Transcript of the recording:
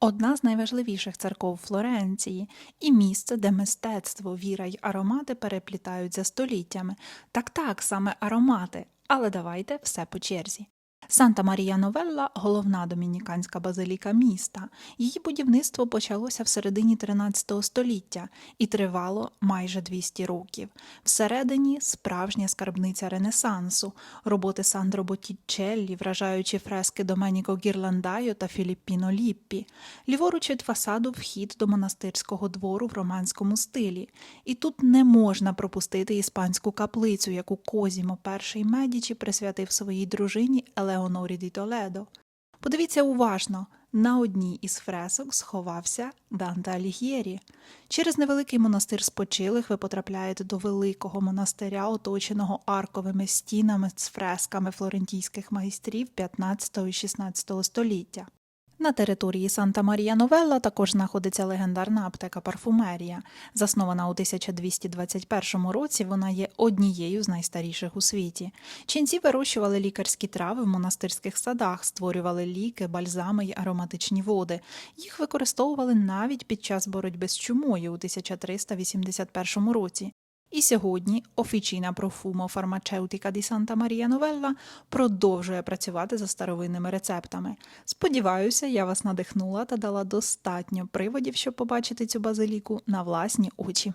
Одна з найважливіших церков Флоренції і місце, де мистецтво, віра й аромати переплітаються століттями. Так так, саме аромати. Але давайте все по черзі. Санта Марія Новелла головна домініканська базиліка міста. Її будівництво почалося в середині 13 століття і тривало майже 200 років. Всередині справжня скарбниця Ренесансу, роботи Сандро Боттічеллі, вражаючі фрески Доменіко Гірландайо та Філіппіно Ліппі, ліворуч від фасаду вхід до монастирського двору в романському стилі. І тут не можна пропустити іспанську каплицю, яку Козімо І Медічі присвятив своїй дружині Елеонорі ді Толедо. Подивіться уважно, на одній із фресок сховався Данте Алігєрі. Через невеликий монастир спочилих ви потрапляєте до великого монастиря, оточеного арковими стінами з фресками флорентійських майстрів 15 і 16 століття. На території Санта Марія Новелла також знаходиться легендарна аптека Парфумерія. Заснована у 1221 році, вона є однією з найстаріших у світі. Ченці вирощували лікарські трави в монастирських садах, створювали ліки, бальзами й ароматичні води. Їх використовували навіть під час боротьби з чумою у 1381 році. І сьогодні офіційна профумо фармацевтика ді Санта Марія Новелла продовжує працювати за старовинними рецептами. Сподіваюся, я вас надихнула та дала достатньо приводів, щоб побачити цю базиліку на власні очі.